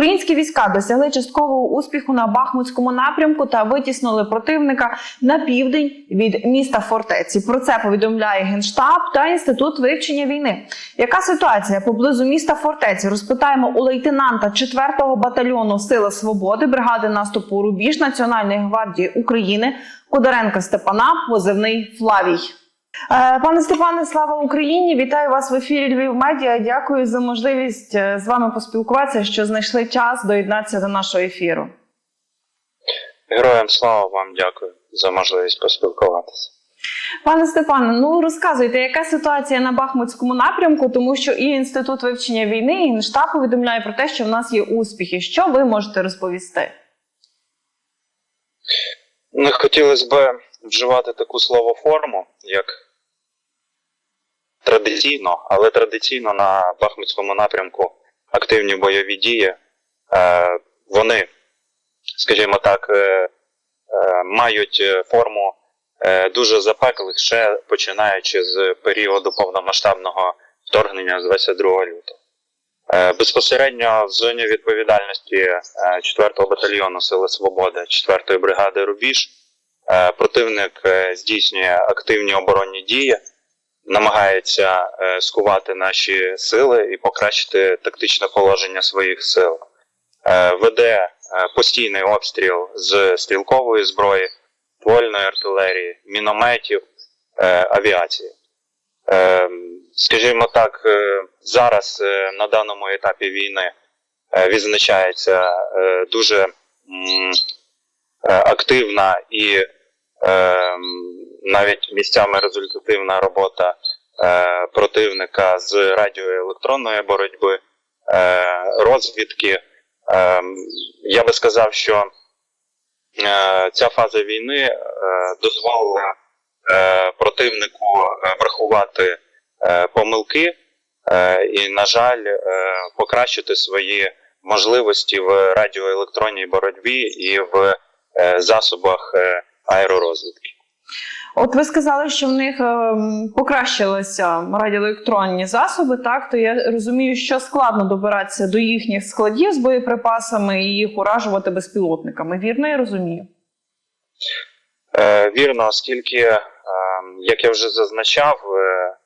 Українські війська досягли часткового успіху на Бахмутському напрямку та витіснули противника на південь від міста фортеці. Про це повідомляє генштаб та інститут вивчення війни. Яка ситуація поблизу міста фортеці? Розпитаємо у лейтенанта 4-го батальйону Сили Свободи бригади наступу Рубіж Національної гвардії України Кударенка Степана, позивний Флавій. Е, Пане Степане, слава Україні! Вітаю вас в ефірі Львів Медіа. Дякую за можливість е, з вами поспілкуватися, що знайшли час доєднатися до нашого ефіру. Героям слава вам дякую за можливість поспілкуватися. Пане Степане, ну розказуйте, яка ситуація на Бахмутському напрямку, тому що і інститут вивчення війни, і Генштаб повідомляє про те, що в нас є успіхи. Що ви можете розповісти? Не хотілося б вживати таку словоформу, як традиційно, але традиційно на Бахмутському напрямку активні бойові дії. Е, вони, скажімо так, е, е, мають форму дуже запеклих, ще починаючи з періоду повномасштабного вторгнення з 22 лютого. Безпосередньо в зоні відповідальності 4-го батальйону Сили Свободи, 4-ї бригади Рубіж, противник здійснює активні оборонні дії, намагається е, скувати наші сили і покращити тактичне положення своїх сил. Е, Веде е, постійний обстріл з стрілкової зброї, ствольної артилерії, мінометів, авіації. Скажімо так, зараз на даному етапі війни відзначається дуже активна і навіть місцями результативна робота е, противника з радіоелектронної боротьби, е, розвідки. Е, Я би сказав, що е, ця фаза війни е, дозволила е, противнику е, врахувати е, помилки е, і, на жаль, е, покращити свої можливості в радіоелектронній боротьбі і в е, засобах е, аеророзвідки. От ви сказали, що в них ем, покращилися радіоелектронні засоби. Так то я розумію, що складно добиратися до їхніх складів з боєприпасами і їх уражувати безпілотниками. Вірно, я розумію. Е, Вірно, оскільки, е, як я вже зазначав, е,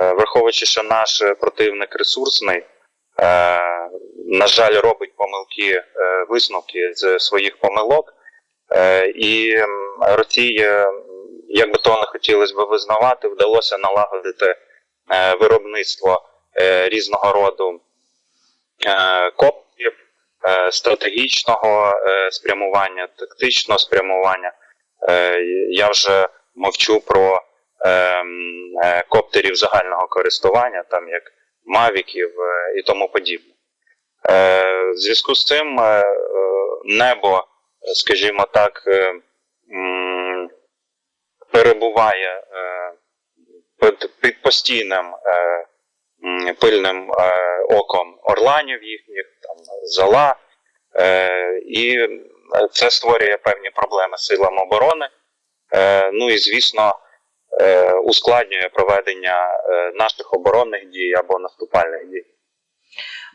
е, враховуючи, що наш противник ресурсний, на жаль, робить помилки, висновки з своїх помилок, і м, Росії, е, як би то не хотілося б визнавати, вдалося налагодити е, виробництво е, різного роду е, коптів, стратегічного спрямування, тактичного спрямування. Я вже мовчу про коптерів загального користування, там як мавіків і тому подібне. В зв'язку з цим небо, скажімо так, перебуває е, під, постійним е, пильним е, оком орланів їхніх, там зола, е, і це створює певні проблеми силам оборони. Ну і звісно, ускладнює проведення наших оборонних дій або наступальних дій.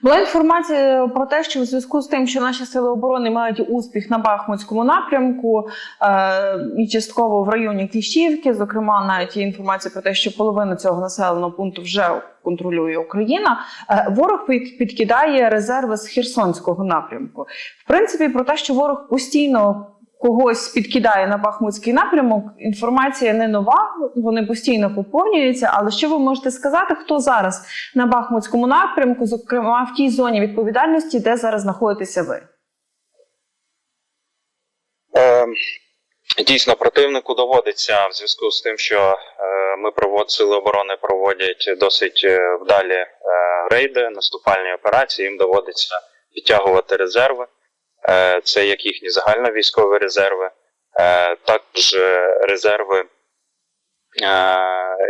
Була інформація про те, що в зв'язку з тим, що наші сили оборони мають успіх на Бахмутському напрямку е, і частково в районі Кліщівки, зокрема, навіть є інформація про те, що половину цього населеного пункту вже контролює Україна. Е, ворог підкидає резерви з Херсонського напрямку. В принципі, про те, що ворог постійно когось підкидає на Бахмутський напрямок, інформація не нова, вони постійно поповнюються. Але що ви можете сказати, хто зараз на Бахмутському напрямку, зокрема в тій зоні відповідальності, де зараз знаходитеся ви? Е, Дійсно, противнику доводиться в зв'язку з тим, що е, ми провод сили оборони проводять досить е, вдалі е, рейди, наступальні операції. Їм доводиться підтягувати резерви. Е, Це як їхні загальновійськові резерви, е, також е, резерви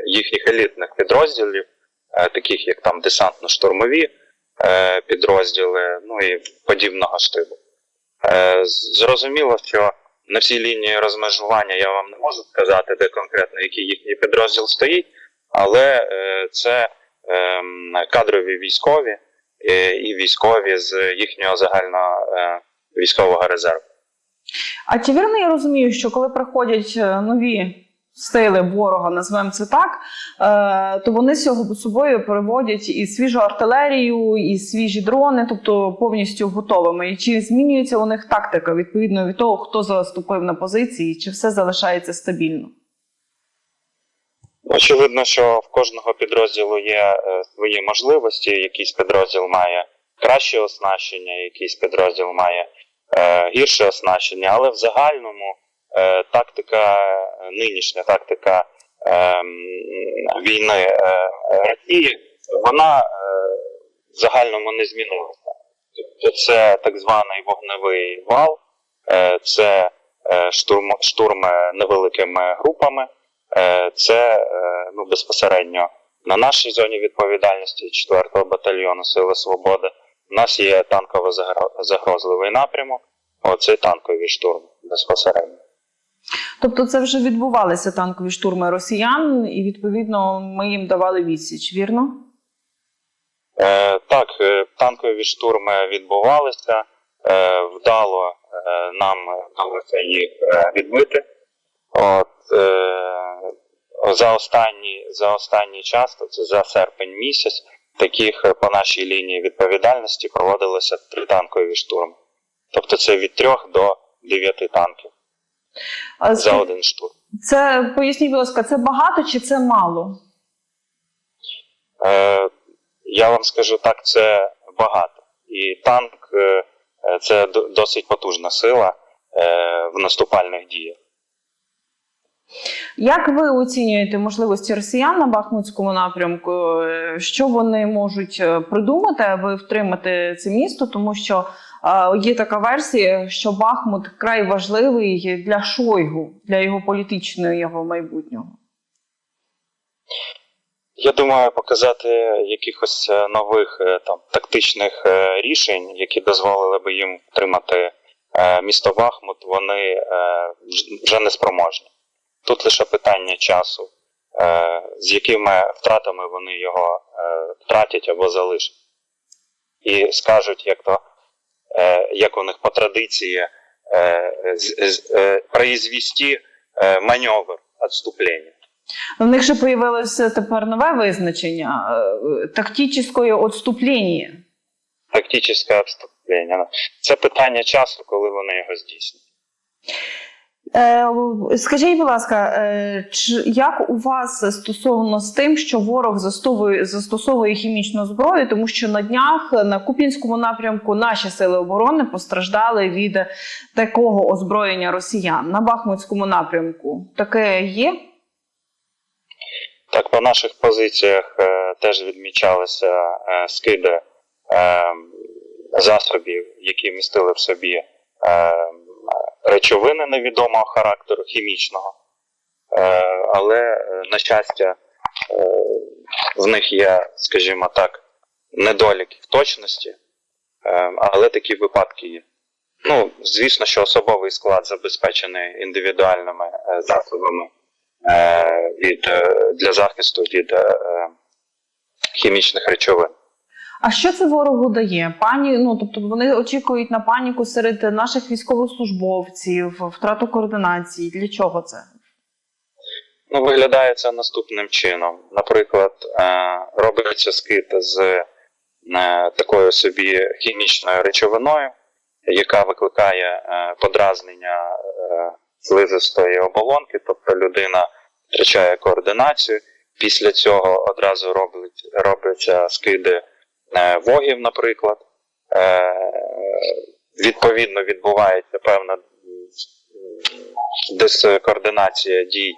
їхніх елітних підрозділів, таких як там десантно-штурмові підрозділи, ну і подібного штибу. Зрозуміло, що на всій лінії розмежування я вам не можу сказати, де конкретно який їхній підрозділ стоїть, але це ем, кадрові військові, і військові з їхнього загального військового резерву. А чи вірно я розумію, що коли приходять е, нові сили ворога, назвемо це так, е, то вони з цього собою переводять і свіжу артилерію, і свіжі дрони, тобто повністю готовими. І чи змінюється у них тактика відповідно від того, хто заступив на позиції, чи все залишається стабільно? Очевидно, що в кожного підрозділу є е, свої можливості. Якийсь підрозділ має краще оснащення, якийсь підрозділ має е, гірше оснащення, але в загальному е, тактика, е, нинішня тактика війни Росії, вона в загальному не змінилася. Тобто це так званий вогневий вал, це штурм, штурми невеликими групами. Це ну, безпосередньо на нашій зоні відповідальності 4-го батальйону Сили Свободи. У нас є танково загрозливий напрямок, оце танкові штурми безпосередньо. Тобто, це вже відбувалися танкові штурми росіян, і відповідно ми їм давали відсіч, вірно? Е, так, е, танкові штурми відбувалися, е, вдало е, нам вдалося їх е, відбити. От, е, за, останній, за останній час, це за серпень місяць, таких е, по нашій лінії відповідальності проводилося три танкові штурми. Тобто це від трьох до дев'яти танків А за один штурм. Це поясніть, будь ласка, це багато чи це мало? Е, я вам скажу так, це багато. І танк е, е, це досить потужна сила е, в наступальних діях. Як ви оцінюєте можливості росіян на Бахмутському напрямку? Е, Що вони можуть е, придумати, аби втримати це місто? Тому що е, є така версія, що Бахмут край важливий для Шойгу, для його політичного його майбутнього. Я думаю, показати якихось нових там тактичних рішень, які дозволили би їм втримати місто Бахмут, вони вже не спроможні. Тут лише питання часу, е, з якими втратами вони його е, втратять або залишать. І скажуть, як то е, як у них по традиції, произвести маневр відступлення. В них же появилося тепер нове визначення тактичне відступлення. Тактичне відступлення. Це питання часу, коли вони його здійснять. Е, Скажіть, будь ласка, е, як у вас стосовно з тим, що ворог застосовує, застосовує хімічну зброю, тому що на днях на Куп'янському напрямку наші сили оборони постраждали від такого озброєння росіян на Бахмутському напрямку? Таке є? Так, по наших позиціях е, теж відмічалися скиди е, засобів, які містили в собі е, речовини невідомого характеру, хімічного. Е, але, е, на щастя, е, в них є, скажімо так, недоліки в точності, але такі випадки є. Ну, звісно, що особовий склад забезпечений індивідуальними засобами від, для захисту від хімічних речовин. А що це ворогу дає? Пані, ну тобто вони очікують на паніку серед наших військовослужбовців, втрату координації. Для чого це? Ну, виглядає це наступним чином. Наприклад, е, робиться скид з е, такою собі хімічною речовиною, яка викликає е, подразнення слизистої оболонки, тобто людина втрачає координацію. Після цього одразу роблять, робляться скиди вогів, наприклад. Е, відповідно, відбувається певна дискоординація дій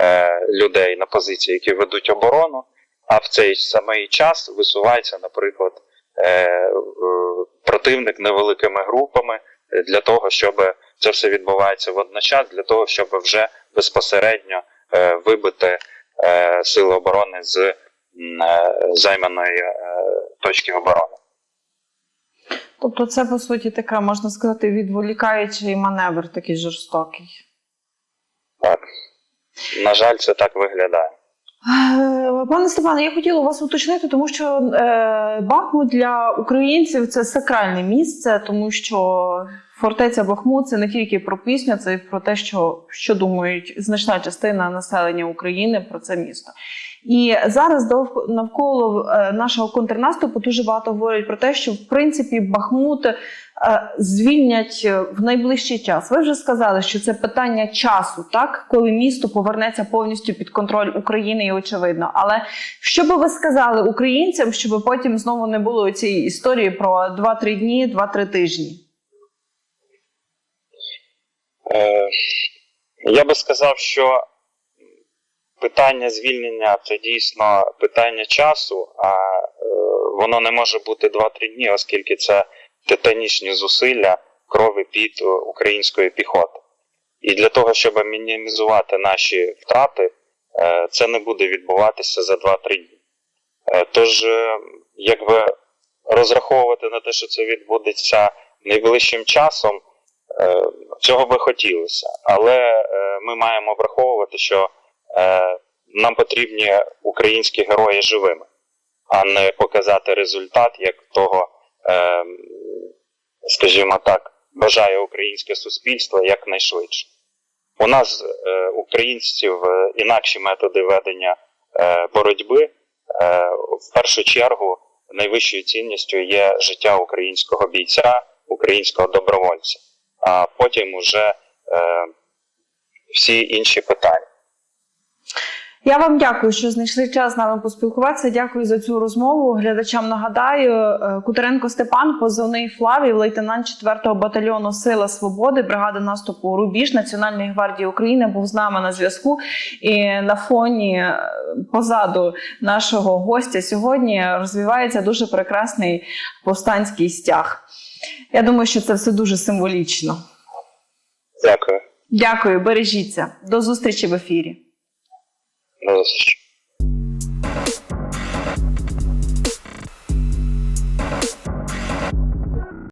е, людей на позиції, які ведуть оборону, а в цей самий час висувається, наприклад, е, е, противник невеликими групами е, для того, щоб це все відбувається водночас, для того, щоб вже безпосередньо е, вибити е, сили оборони з е, займаної точки оборони. Тобто, це по суті така, можна сказати, відволікаючий маневр такий жорстокий. Так. На жаль, це так виглядає. Е, Пане Степане, я хотіла вас уточнити, тому що е, Бахмут для українців це сакральне місце, тому що фортеця Бахмут це не тільки про пісню, це і про те, що, що думають значна частина населення України про це місто. І зараз навколо е, нашого контрнаступу дуже багато говорять про те, що в принципі Бахмут е, звільнять е, в найближчий час. Ви вже сказали, що це питання часу, так коли місто повернеться повністю під контроль України, і очевидно. Але що би ви сказали українцям, щоб потім знову не було цієї історії про 2-3 дні, 2-3 тижні? Я би сказав, що питання звільнення це дійсно питання часу, а е, воно не може бути 2-3 дні, оскільки це титанічні зусилля крові під української піхоти. І для того, щоб мінімізувати наші втрати, е, це не буде відбуватися за 2-3 дні. Е, Тож, е, якби розраховувати на те, що це відбудеться найближчим часом, Е, Цього би хотілося, але е, ми маємо враховувати, що нам потрібні українські герої живими, а не показати результат, як того, е, скажімо так, бажає українське суспільство якнайшвидше. У нас, е, українців, е, інакші методи ведення е, боротьби. Е, в першу чергу найвищою цінністю є життя українського бійця, українського добровольця а потім уже е, всі інші питання. Я вам дякую, що знайшли час з нами поспілкуватися. Дякую за цю розмову. Глядачам нагадаю, е, Кутеренко Степан, позивний Флавів, лейтенант 4-го батальйону Сила Свободи, бригада наступу Рубіж Національної гвардії України був з нами на зв'язку. І на фоні е, позаду нашого гостя сьогодні розвивається дуже прекрасний повстанський стяг. Я думаю, що це все дуже символічно. Дякую. Дякую, бережіться. До зустрічі в ефірі. До зустрічі.